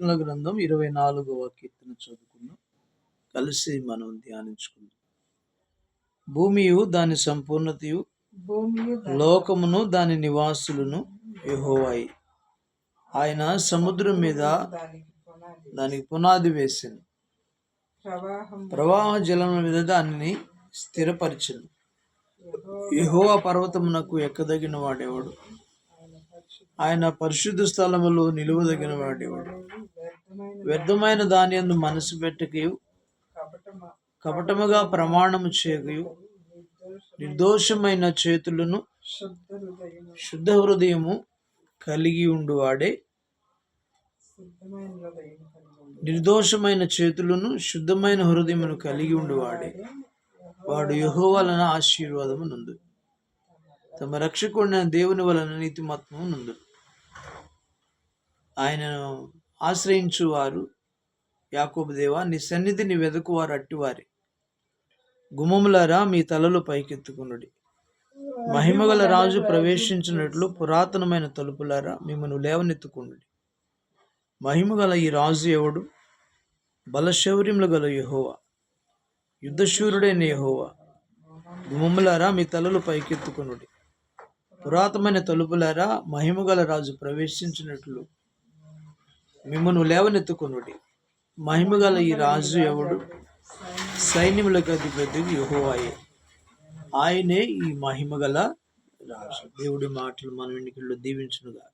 కీర్తనల గ్రంథం ఇరవై నాలుగవ కీర్తన చదువుకుందాం. కలిసి మనం ధ్యానించుకుందాం. భూమియు దాని సంపూర్ణతయు లోకమును దాని నివాసులను యెహోవాయి. ఆయన సముద్రం మీద దానికి పునాది వేసింది. ప్రవాహం జలముల మీద దానిని స్థిరపరిచింది. యెహోవా పర్వతమునకు ఎక్కదగిన వాడేవాడు? ఆయన పరిశుద్ధ స్థలములో నిలువదగిన వాడేవాడు వ్యర్థమైన దాని అందు మనసు పెట్టకయు కపటముగా ప్రమాణము చేయకయు నిర్దోషమైన చేతులను శుద్ధ హృదయము కలిగి ఉండువాడే. నిర్దోషమైన చేతులను శుద్ధమైన హృదయమును కలిగి ఉండువాడే. వాడు యహో వలన ఆశీర్వాదము నుండు తమ రక్షకుడిన దేవుని వలన నీతిమత్వము నుండు ఆయనను ఆశ్రయించు వారు యాకోబు దేవా నీ సన్నిధిని వెదకువారు అట్టివారి. గుమములరా మీ తలలు పైకెత్తుకునుడి. మహిమగల రాజు ప్రవేశించినట్లు పురాతనమైన తలుపులారా మిమ్మల్ని లేవనెత్తుకునుడి. మహిమగల ఈ రాజు ఎవడు? బలశౌర్యములు గల యహోవా. యుద్ధశూరుడైన యెహోవా. గుమములారా మీ తలలు పైకెత్తుకునుడి. పురాతనమైన తలుపులారా మహిమగల రాజు ప్రవేశించినట్లు మిమ్మను లేవనెత్తుకునుడి. మహిమగల ఈ రాజు ఎవడు? సైన్యములకు అధిపతి యహోవాయే. ఆయనే ఈ మహిమగల రాజు. దేవుడి మాటలు మన ఇంటికి దీవించునుగా